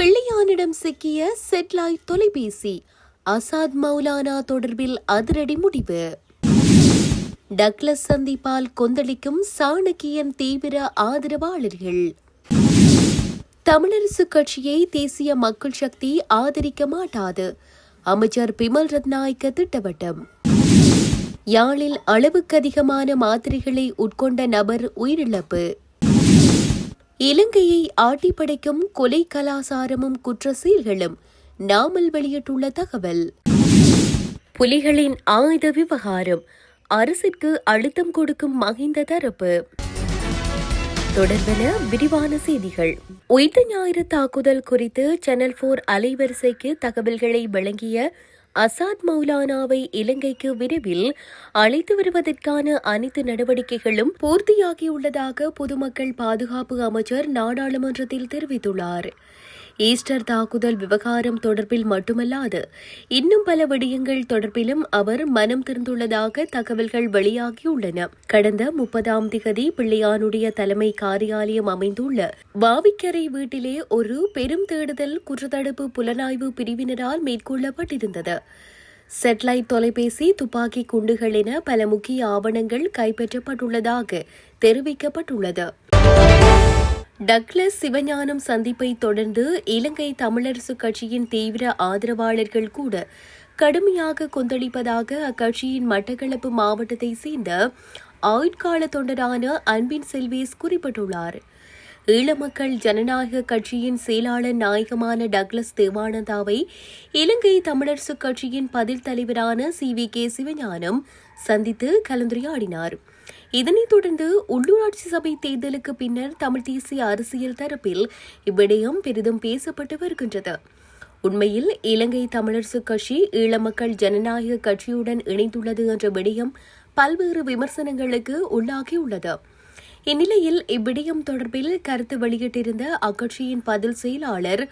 பிள்ளையானிடம் சிக்கிய செட்லாய் தொலைபேசி அசாத் மௌலானா தொடர்பில் அதிரடி முடிவு. டக்ளஸ் சந்திப்பால் கொந்தளிக்கும் சாணக்கியன் தீவிர ஆதரவாளர்கள். தமிழரசு கட்சியை தேசிய மக்கள் சக்தி ஆதரிக்க மாட்டாது அமைச்சர் பிமல் ரத்நாயக்க திட்டவட்டம். யாழில் அளவுக்கு அதிகமான மாத்திரைகளை உட்கொண்ட நபர் உயிரிழப்பு. இலங்கையை ஆட்டிப்படைக்கும் கொலை கலாசாரமும் குற்ற செயல்களும் நாமல் வெளியிட்டுள்ள தகவல். புலிகளின் ஆயுத விவகாரம் அரசிற்கு அழுத்தம் கொடுக்கும் மகிந்த தரப்பு. தொடர்பென விரிவான செய்திகள். உயிர்த்த ஞாயிறு தாக்குதல் குறித்து சேனல் போர் அலைவரிசைக்கு தகவல்களை வழங்கிய அசாத் மௌலானாவை இலங்கைக்கு விரைவில் அழைத்து வருவதற்கான அனைத்து நடவடிக்கைகளும் பூர்த்தியாகியுள்ளதாக பொதுமக்கள் பாதுகாப்பு அமைச்சர் நாடாளுமன்றத்தில் தெரிவித்துள்ளார். ஈஸ்டர் தாக்குதல் விவகாரம் தொடர்பில் மட்டுமல்லாது இன்னும் பல விடயங்கள் தொடர்பிலும் அவர் மனம் திறந்துள்ளதாக தகவல்கள் வெளியாகியுள்ளன. கடந்த முப்பதாம் திகதி பிள்ளையானுடைய தலைமை காரியாலயம் அமைந்துள்ள வாவிக்கரை வீட்டிலே ஒரு பெரும் தேடுதல் குற்றத்தடுப்பு புலனாய்வு பிரிவினரால் மேற்கொள்ளப்பட்டிருந்தது. செட்டலைட் தொலைபேசி துப்பாக்கி குண்டுகள் என பல முக்கிய ஆவணங்கள் கைப்பற்றப்பட்டுள்ளதாக தெரிவிக்கப்பட்டுள்ளது. டக்ளஸ் சிவஞானம் சந்திப்பை தொடர்ந்து இலங்கை தமிழரசு கட்சியின் தீவிர ஆதரவாளர்கள் கூட கடுமையாக கொந்தளிப்பதாக அக்கட்சியின் மட்டக்களப்பு மாவட்டத்தை சேர்ந்த ஆயுட்கால தொண்டரான அன்பின் செல்வேஸ் குறிப்பிட்டுள்ளார். ஈழமக்கள் ஜனநாயக கட்சியின் செயலாளர் நாயகமான டக்ளஸ் தேவானந்தாவை இலங்கை தமிழரசு கட்சியின் பதில் தலைவரான சி வி கே சிவஞானம் சந்தித்து கலந்துரையாடினார். இதனைத் தொடர்ந்து உள்ளூராட்சி சபை தேர்தலுக்கு பின்னர் தமிழ் தேசிய அரசியல் தரப்பில் இவ்விடயம் பெரிதும் பேசப்பட்டு வருகின்றது. உண்மையில் இலங்கை தமிழரசு கட்சி ஈழமக்கள் ஜனநாயக கட்சியுடன் இணைந்துள்ளது என்ற விடயம் பல்வேறு விமர்சனங்களுக்கு உள்ளாகியுள்ளது. இந்நிலையில் இவ்விடயம் தொடர்பில் கருத்து வெளியிட்டிருந்த அக்கட்சியின் பதில் செயலாளர்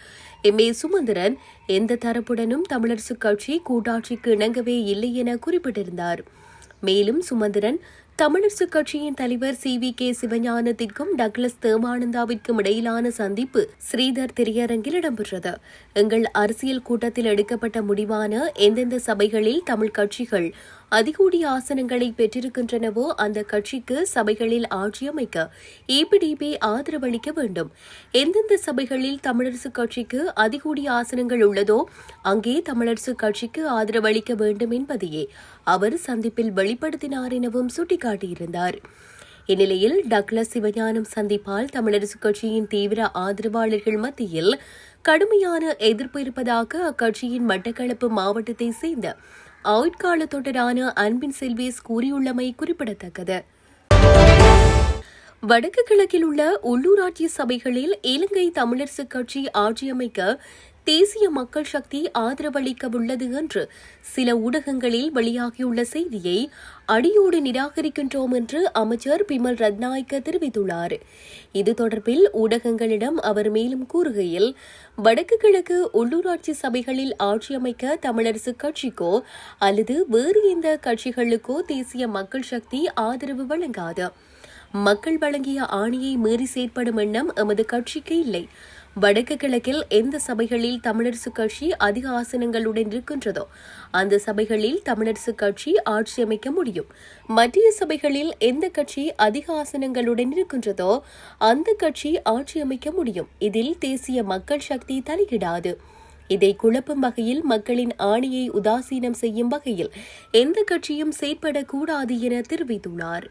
எம். ஏ. சுமந்திரன் எந்த தரப்புடனும் தமிழரசு கட்சி கூட்டாட்சிக்கு இணங்கவே இல்லை என குறிப்பிட்டிருந்தார். மேலும் சுமந்திரன் தமிழரசு கட்சியின் தலைவர் சி வி கே சிவஞானத்திற்கும் டக்ளஸ் தேவானந்தாவிற்கும் இடையிலான சந்திப்பு ஸ்ரீதர் திரையரங்கில் இடம்பெற்றது. எங்கள் அரசியல் கூட்டத்தில் எடுக்கப்பட்ட முடிவான எந்தெந்த சபைகளில் தமிழ் கட்சிகள் அதிகூடிய ஆசனங்களை பெற்றிருக்கின்றனவோ அந்த கட்சிக்கு சபைகளில் ஆட்சியமைக்க ஏபிடிபி ஆதரவளிக்க வேண்டும். எந்தெந்த சபைகளில் தமிழரசு கட்சிக்கு அதிகூடிய ஆசனங்கள் உள்ளதோ அங்கே தமிழரசு கட்சிக்கு ஆதரவளிக்க வேண்டும் என்பதையே அவர் சந்திப்பில் வெளிப்படுத்தினார் எனவும் சுட்டிக்காட்டியிருந்தார். இந்நிலையில் டக்ளஸ் சிவஞானம் சந்திப்பால் தமிழரசு கட்சியின் தீவிர ஆதரவாளர்கள் மத்தியில் கடுமையான எதிர்ப்பு இருப்பதாக அக்கட்சியின் மட்டக்களப்பு மாவட்டத்தை சேர்ந்த ஆயுட்கால தொடரான அன்பின் செல்வேஸ் கூறியுள்ளமை குறிப்பிடத்தக்கது. வடக்கு கிழக்கில் உள்ள உள்ளூராட்சி சபைகளில் இலங்கை தமிழரசு கட்சி ஆட்சியமைக்க தேசிய மக்கள் சக்தி ஆதரவளிக்க உள்ளது என்று சில ஊடகங்களில் வெளியாகியுள்ள செய்தியை அடியோடு நிராகரிக்கின்றோம் என்று அமைச்சர் பிமல் ரத்நாயக்க தெரிவித்துள்ளார். இது தொடர்பில் ஊடகங்களிடம் அவர் மேலும் கூறுகையில் வடக்கு கிழக்கு உள்ளூராட்சி சபைகளில் ஆட்சியமைக்க தமிழரசு கட்சிக்கோ அல்லது வேறு எந்த கட்சிகளுக்கோ தேசிய மக்கள் சக்தி ஆதரவு வழங்காது. மக்கள் வழங்கிய ஆணையை மீறி செயற்படும் எண்ணம் எமது கட்சிக்கு இல்லை. வடக்கு கிழக்கில் எந்த சபைகளில் தமிழரசு கட்சி அதிக ஆசனங்களுடன் இருக்கின்றதோ அந்த சபைகளில் தமிழரசு கட்சி ஆட்சி அமைக்க முடியும். மத்திய சபைகளில் எந்த கட்சி அதிக ஆசனங்களுடன் இருக்கின்றதோ அந்த கட்சி ஆட்சி அமைக்க முடியும். இதில் தேசிய மக்கள் சக்தி தலையிடாது. இதை குழப்பும் வகையில் மக்களின் ஆணையை உதாசீனம் செய்யும் வகையில் எந்த கட்சியும் செயற்படக்கூடாது என தெரிவித்துள்ளார்.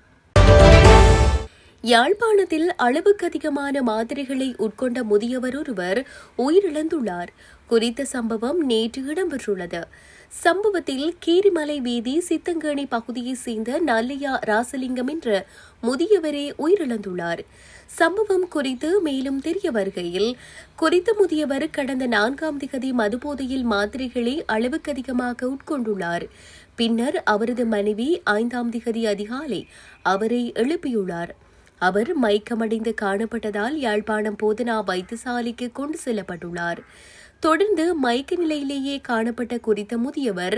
யாழ்ப்பாணத்தில் அளவுக்கு அதிகமான மாத்திரைகளை உட்கொண்ட முதியவர் ஒருவர் உயிரிழந்துள்ளார். குறித்த சம்பவம் நேற்று இடம்பெற்றுள்ளது. சம்பவத்தில் கீரிமலை வீதி சித்தங்கேணி பகுதியைச் சேர்ந்த நல்லையா ராசலிங்கம் என்ற முதியவரே உயிரிழந்துள்ளார். சம்பவம் குறித்து மேலும் தெரிய வருகையில் குறித்த முதியவர் கடந்த நான்காம் திகதி மதுபோதையில் மாத்திரைகளை அளவுக்கு அதிகமாக உட்கொண்டுள்ளார். பின்னர் அவரது மனைவி ஐந்தாம் திகதி அதிகாலை அவரை எழுப்பியுள்ளார். அவர் மயக்கமடைந்து காணப்பட்டதால் யாழ்ப்பாணம் போதனா வைத்தியசாலைக்கு கொண்டு செல்லப்பட்டுள்ளார். தொடர்ந்து மயக்க நிலையிலேயே காணப்பட்ட குறித்த முதியவர்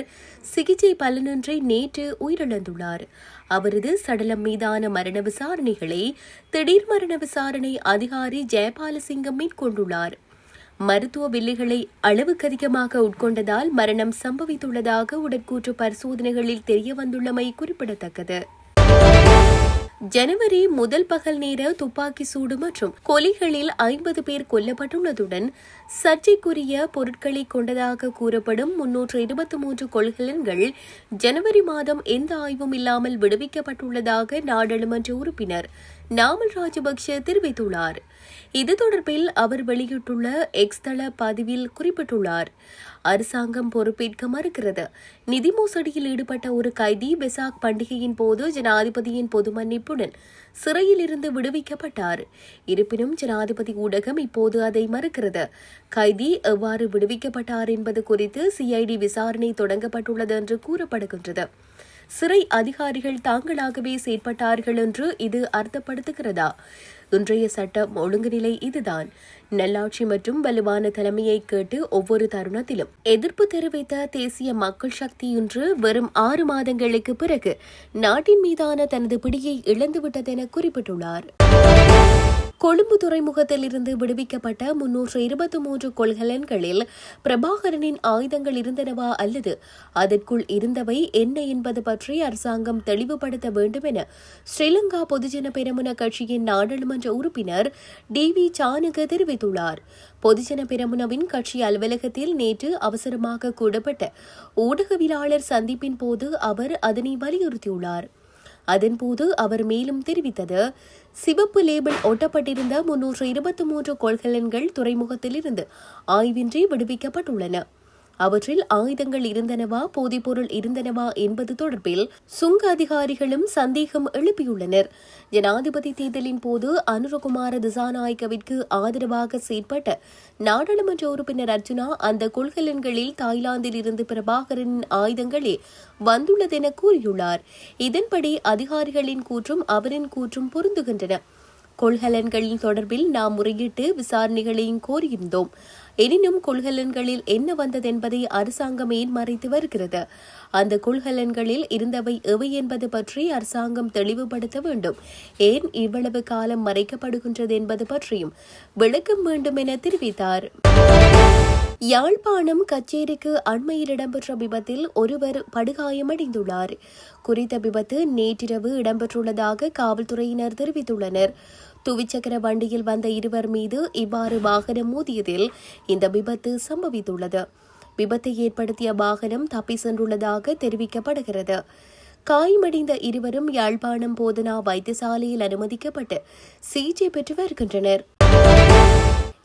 சிகிச்சை பலனின்றி நேற்று உயிரிழந்துள்ளார். அவரது சடலம் மீதான மரண விசாரணைகளை திடீர் மரண விசாரணை அதிகாரி ஜெயபாலசிங்கம் மேற்கொண்டுள்ளார். மருத்துவ வில்லைகளை அளவுக்கு அதிகமாக உட்கொண்டதால் மரணம் சம்பவித்துள்ளதாக உடற்கூற்று பரிசோதனைகளில் தெரியவந்துள்ளமை குறிப்பிடத்தக்கது. ஜனவரி முதல் பகல் நேர துப்பாக்கி சூடு மற்றும் கொலைகளில் ஐம்பது பேர் கொல்லப்பட்டுள்ளதுடன் சர்ச்சைக்குரிய பொருட்களை கொண்டதாக கூறப்படும் முன்னூற்று இருபத்தி மூன்று கொள்கலன்கள் ஜனவரி மாதம் எந்த ஆய்வும் இல்லாமல் விடுவிக்கப்பட்டுள்ளதாக நாடாளுமன்ற உறுப்பினர் நாமல் ராஜபக்ஷ தெரிவித்துள்ளார். இது தொடர்பில் அவர் வெளியிட்டுள்ள எக்ஸ் தள பதிவில் குறிப்பிட்டுள்ளார். அரசாங்கம் பொறுப்பேற்க மறுக்கிறது. நிதி மோசடியில் ஈடுபட்ட ஒரு கைதி பெசாக் பண்டிகையின் போது ஜனாதிபதியின் பொது மன்னிப்புடன் சிறையில் இருந்து விடுவிக்கப்பட்டார். இருப்பினும் ஜனாதிபதி ஊடகம் இப்போது அதை மறுக்கிறது. கைதி எவ்வாறு விடுவிக்கப்பட்டார் என்பது குறித்து சிஐடி விசாரணை தொடங்கப்பட்டுள்ளது என்று கூறப்படுகின்றது. சிறை அதிகாரிகள் தாங்களாகவே செயற்பட்டார்கள் என்று இது அர்த்தப்படுத்துகிறதா? இன்றைய சட்டம் ஒழுங்குநிலை இதுதான். நல்லாட்சி மற்றும் வலுவான தலைமையை கேட்டு ஒவ்வொரு தருணத்திலும் எதிர்ப்பு தெரிவித்த தேசிய மக்கள் சக்தி இன்று வெறும் ஆறு மாதங்களுக்கு பிறகு நாட்டின் மீதான தனது பிடியை இழந்துவிட்டதென குறிப்பிட்டுள்ளார். கொழும்பு துறைமுகத்தில் இருந்து விடுவிக்கப்பட்ட முன்னூற்று இருபத்தி மூன்று கொள்கலன்களில் பிரபாகரனின் ஆயுதங்கள் இருந்தனவா அல்லது அதற்குள் இருந்தவை என்ன என்பது பற்றி அரசாங்கம் தெளிவுபடுத்த வேண்டும் என ஸ்ரீலங்கா பொதுஜன பெரமுன கட்சியின் நாடாளுமன்ற உறுப்பினர் டி வி சானுக தெரிவித்துள்ளார். பொதுஜன பெரமுனவின் கட்சி அலுவலகத்தில் நேற்று அவசரமாக கூடப்பட்ட ஊடகவியலாளர் சந்திப்பின் போது அவர் அதனை வலியுறுத்தியுள்ளார். அதன்போது அவர் மேலும் தெரிவித்தது. சிவப்பு லேபிள் ஒட்டப்பட்டிருந்த முன்னூற்று இருபத்தி மூன்று கொள்கலன்கள் துறைமுகத்திலிருந்து ஆய்வின்றி விடுவிக்கப்பட்டுள்ளன. அவற்றில் ஆயுதங்கள் இருந்தனவா போதைப்பொருள் இருந்தனவா என்பது தொடர்பில் சுங்க அதிகாரிகளும் சந்தேகம் எழுப்பியுள்ளனர். ஜனாதிபதி தேர்தலின் போது அனுரகுமார திசாநாயக்கவிற்கு ஆதரவாக செயற்பட்ட நாடாளுமன்ற உறுப்பினர் அர்ஜுனா அந்த கொள்கலன்களில் தாய்லாந்தில் இருந்து பிரபாகரின் ஆயுதங்களே வந்துள்ளதென கூறியுள்ளார். இதன்படி அதிகாரிகளின் கூற்றும் அவரின் கூற்றும் பொருந்துகின்றன. கொள்கலன்களின் தொடர்பில் நாம் முறையிட்டு விசாரணைகளையும் கோரியிருந்தோம். எனினும் கொள்கலன்களில் என்ன வந்ததென்பதை அரசாங்கம் ஏன் மறைத்து வருகிறது? அந்த கொள்கலன்களில் இருந்தவை எவை என்பது பற்றி அரசாங்கம் தெளிவுபடுத்த வேண்டும். ஏன் இவ்வளவு காலம் மறைக்கப்படுகின்றது என்பது பற்றியும் விளக்கம் வேண்டும் என தெரிவித்தார். யாழ்ப்பாணம் கச்சேரிக்கு அண்மையில் இடம்பெற்ற விபத்தில் ஒருவர் படுகாயமடைந்துள்ளார். குறித்த விபத்து நேற்றிரவு இடம்பெற்றுள்ளதாக காவல்துறையினர் தெரிவித்துள்ளனர். துவிச்சக்கர வண்டியில் வந்த இருவர் மீது இவ்வாறு வாகனம் மோதியதில் இந்த விபத்து சம்பவித்துள்ளது. விபத்தை ஏற்படுத்திய வாகனம் தப்பி சென்றுள்ளதாக தெரிவிக்கப்படுகிறது. காயமடைந்த இருவரும் யாழ்ப்பாணம் போதனா வைத்தியசாலையில் அனுமதிக்கப்பட்டு சிகிச்சை பெற்று வருகின்றனர்.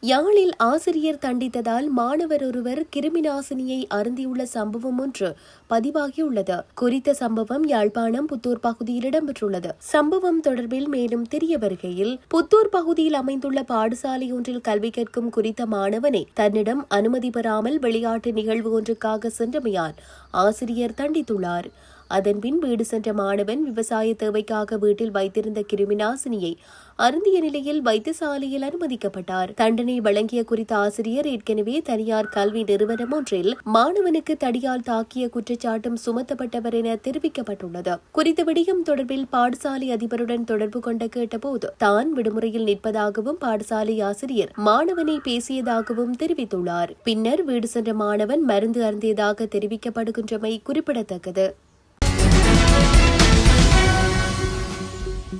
யாழில் ஆசிரியர் தண்டித்ததால் மாணவர் ஒருவர் கிருமிநாசினியை அருந்தியுள்ள சம்பவம் ஒன்று பதிவாகியுள்ளது. குறித்த சம்பவம் யாழ்ப்பாணம் புத்தூர் பகுதியில் இடம்பெற்றுள்ளது. சம்பவம் தொடர்பில் மேலும் தெரிய வருகையில் புத்தூர் பகுதியில் அமைந்துள்ள பாடசாலை ஒன்றில் கல்வி கேட்கும் குறித்த மாணவனை தன்னிடம் அனுமதி பெறாமல் விளையாட்டு நிகழ்வு ஒன்றுக்காக சென்றமையால் ஆசிரியர் தண்டித்துள்ளார். அதன்பின் வீடு சென்ற மாணவன் விவசாய தேவைக்காக வீட்டில் வைத்திருந்த கிருமிநாசினியை அருந்திய நிலையில் வைத்தியசாலையில் அனுமதிக்கப்பட்டார். தண்டனை வழங்கிய குறித்த ஆசிரியர் ஏற்கனவே தனியார் கல்வி நிறுவனம் ஒன்றில் மாணவனுக்கு தடியால் தாக்கிய குற்றச்சாட்டும் சுமத்தப்பட்டவர் என தெரிவிக்கப்பட்டுள்ளது. குறித்த விடயம் தொடர்பில் பாடசாலை அதிபருடன் தொடர்பு கொண்ட கேட்டபோது தான் விடுமுறையில் நிற்பதாகவும் பாடசாலை ஆசிரியர் மாணவனை பேசியதாகவும் தெரிவித்துள்ளார். பின்னர் வீடு சென்ற மாணவன் மருந்து அருந்தியதாக தெரிவிக்கப்படுகின்றமை குறிப்பிடத்தக்கது.